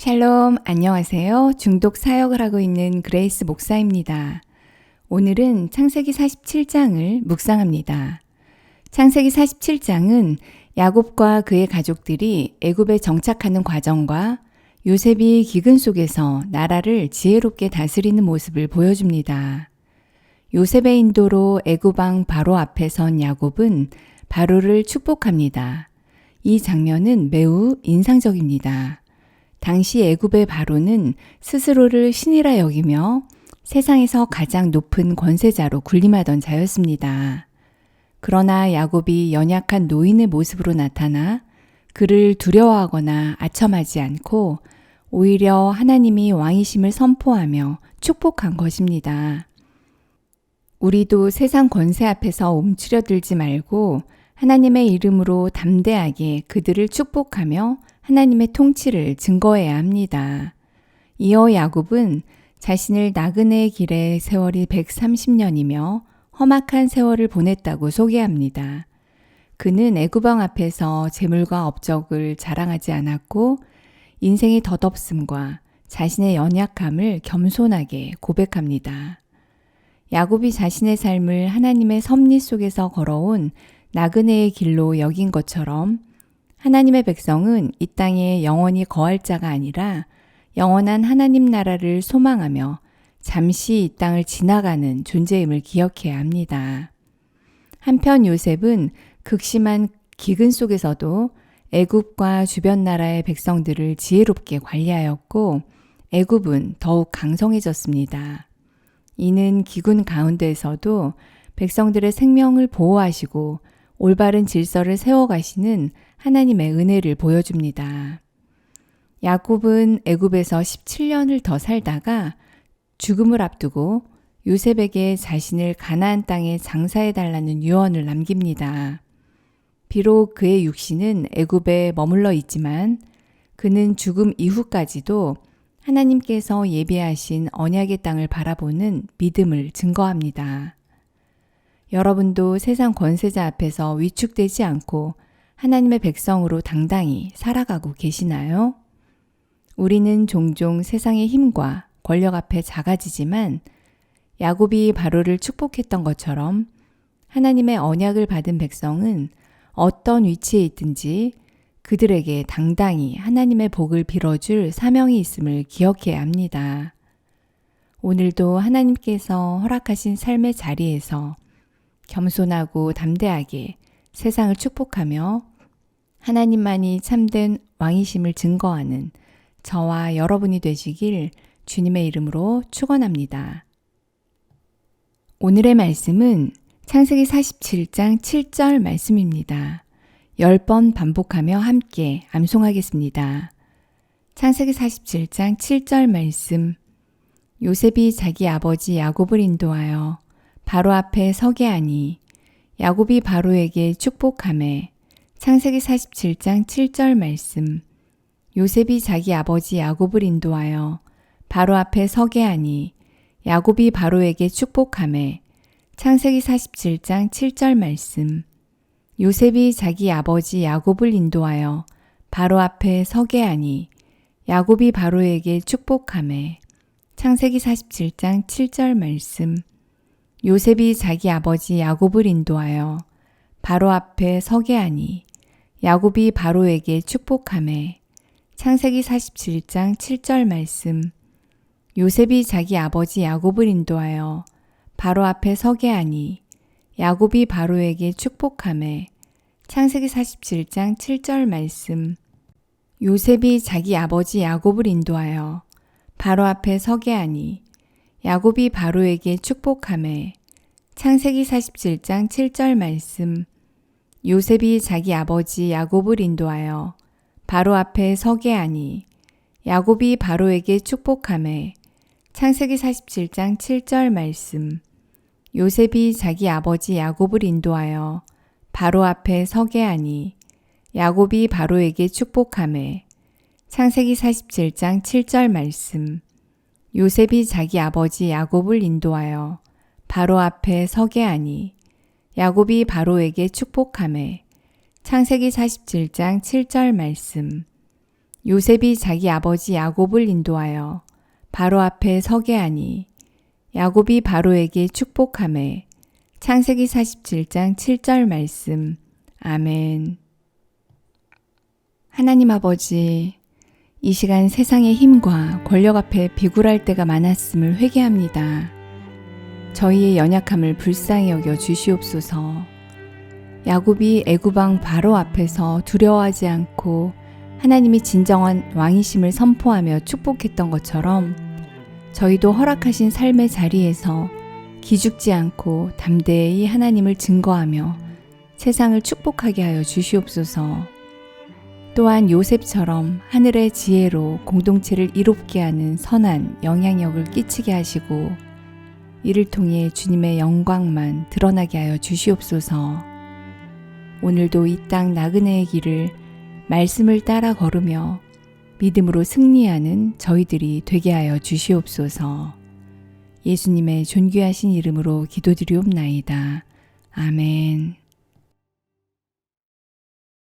샬롬, 안녕하세요. 중독 사역을 하고 있는 그레이스 목사입니다. 오늘은 창세기 47장을 묵상합니다. 창세기 47장은 야곱과 그의 가족들이 애굽에 정착하는 과정과 요셉이 기근 속에서 나라를 지혜롭게 다스리는 모습을 보여줍니다. 요셉의 인도로 애굽왕 바로 앞에 선 야곱은 바로를 축복합니다. 이 장면은 매우 인상적입니다. 당시 애굽의 바로는 스스로를 신이라 여기며 세상에서 가장 높은 권세자로 군림하던 자였습니다. 그러나 야곱이 연약한 노인의 모습으로 나타나 그를 두려워하거나 아첨하지 않고 오히려 하나님이 왕이심을 선포하며 축복한 것입니다. 우리도 세상 권세 앞에서 움츠려들지 말고 하나님의 이름으로 담대하게 그들을 축복하며 하나님의 통치를 증거해야 합니다. 이어 야곱은 자신을 나그네의 길에 세월이 130년이며 험악한 세월을 보냈다고 소개합니다. 그는 애구방 앞에서 재물과 업적을 자랑하지 않았고 인생의 덧없음과 자신의 연약함을 겸손하게 고백합니다. 야곱이 자신의 삶을 하나님의 섭리 속에서 걸어온 나그네의 길로 여긴 것처럼 하나님의 백성은 이 땅에 영원히 거할 자가 아니라 영원한 하나님 나라를 소망하며 잠시 이 땅을 지나가는 존재임을 기억해야 합니다. 한편 요셉은 극심한 기근 속에서도 애굽과 주변 나라의 백성들을 지혜롭게 관리하였고 애굽은 더욱 강성해졌습니다. 이는 기군 가운데에서도 백성들의 생명을 보호하시고 올바른 질서를 세워가시는 하나님의 은혜를 보여줍니다. 야곱은 애굽에서 17년을 더 살다가 죽음을 앞두고 요셉에게 자신을 가나안 땅에 장사해 달라는 유언을 남깁니다. 비록 그의 육신은 애굽에 머물러 있지만 그는 죽음 이후까지도 하나님께서 예비하신 언약의 땅을 바라보는 믿음을 증거합니다. 여러분도 세상 권세자 앞에서 위축되지 않고 하나님의 백성으로 당당히 살아가고 계시나요? 우리는 종종 세상의 힘과 권력 앞에 작아지지만 야곱이 바로를 축복했던 것처럼 하나님의 언약을 받은 백성은 어떤 위치에 있든지 그들에게 당당히 하나님의 복을 빌어줄 사명이 있음을 기억해야 합니다. 오늘도 하나님께서 허락하신 삶의 자리에서 겸손하고 담대하게 세상을 축복하며 하나님만이 참된 왕이심을 증거하는 저와 여러분이 되시길 주님의 이름으로 축원합니다. 오늘의 말씀은 창세기 47장 7절 말씀입니다. 10번 반복하며 함께 암송하겠습니다. 창세기 47장 7절 말씀 요셉이 자기 아버지 야곱을 인도하여 바로 앞에 서게 하니 야곱이 바로에게 축복함에 창세기 47장 7절 말씀. 요셉이 자기 아버지 야곱을 인도하여 바로 앞에 서게 하니 야곱이 바로에게 축복함에 창세기 47장 7절 말씀. 요셉이 자기 아버지 야곱을 인도하여 바로 앞에 서게 하니 야곱이 바로에게 축복함에 창세기 47장 7절 말씀 요셉이 자기 아버지 야곱을 인도하여 바로 앞에 서게 하니 야곱이 바로에게 축복함에 창세기 47장 7절 말씀 요셉이 자기 아버지 야곱을 인도하여 바로 앞에 서게 하니 야곱이 바로에게 축복함에 창세기 47장 7절 말씀 요셉이 자기 아버지 야곱을 인도하여 바로 앞에 서게 하니 야곱이 바로에게 축복함에 창세기 47장 7절 말씀. 요셉이 자기 아버지 야곱을 인도하여 바로 앞에 서게 하니 야곱이 바로에게 축복함에 창세기 47장 7절 말씀. 요셉이 자기 아버지 야곱을 인도하여 바로 앞에 서게 하니 야곱이 바로에게 축복함에 창세기 47장 7절 말씀 요셉이 자기 아버지 야곱을 인도하여 바로 앞에 서게 하니 야곱이 바로에게 축복함에 창세기 47장 7절 말씀 요셉이 자기 아버지 야곱을 인도하여 바로 앞에 서게 하니 야곱이 바로에게 축복함에 창세기 47장 7절 말씀. 아멘. 하나님 아버지, 이 시간 세상의 힘과 권력 앞에 비굴할 때가 많았음을 회개합니다. 저희의 연약함을 불쌍히 여겨 주시옵소서. 야곱이 애구방 바로 앞에서 두려워하지 않고 하나님이 진정한 왕이심을 선포하며 축복했던 것처럼 저희도 허락하신 삶의 자리에서 기죽지 않고 담대히 하나님을 증거하며 세상을 축복하게 하여 주시옵소서. 또한 요셉처럼 하늘의 지혜로 공동체를 이롭게 하는 선한 영향력을 끼치게 하시고 이를 통해 주님의 영광만 드러나게 하여 주시옵소서. 오늘도 이 땅 나그네의 길을 말씀을 따라 걸으며 믿음으로 승리하는 저희들이 되게 하여 주시옵소서. 예수님의 존귀하신 이름으로 기도드리옵나이다. 아멘.